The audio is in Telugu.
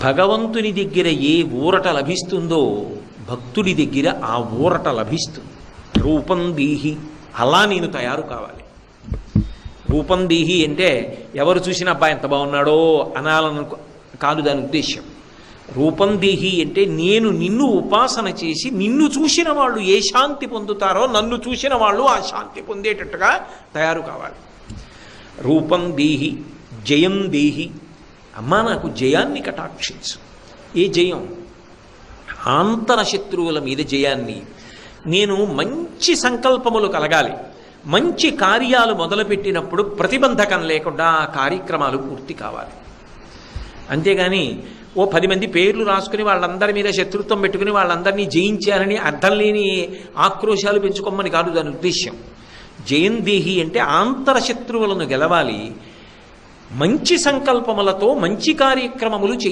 భగవంతుని దగ్గర ఏ ఊరట లభిస్తుందో భక్తుడి దగ్గర ఆ ఊరట లభిస్తుంది. రూపం దీహి అలా నేను తయారు కావాలి. రూపం దీహి అంటే ఎవరు చూసినా అబ్బాయి ఎంత బాగున్నాడో అనాలను కాదు దాని ఉద్దేశ్యం. రూపం దీహి అంటే నేను నిన్ను ఉపాసన చేసి నిన్ను చూసిన వాళ్ళు ఏ శాంతి పొందుతారో నన్ను చూసిన వాళ్ళు ఆ శాంతి పొందేటట్టుగా తయారు కావాలి. రూపం దీహి జయం దీహి అమ్మా నాకు జయాన్ని కటాక్షించు. ఏ జయం? ఆంతర శత్రువుల మీద జయాన్ని. నేను మంచి సంకల్పములు కలగాలి. మంచి కార్యాలు మొదలుపెట్టినప్పుడు ప్రతిబంధకం లేకుండా ఆ కార్యక్రమాలు పూర్తి కావాలి. అంతేగాని ఓ పది మంది పేర్లు రాసుకుని వాళ్ళందరి మీద శత్రుత్వం పెట్టుకుని వాళ్ళందరినీ జయించాలని అర్థం లేని ఆక్రోశాలు పెంచుకోమని కాదు దాని ఉద్దేశ్యం. జయందేహి అంటే ఆంతర శత్రువులను గెలవాలి మంచి సంకల్పములతో మంచి కార్యక్రమములు చెయ్య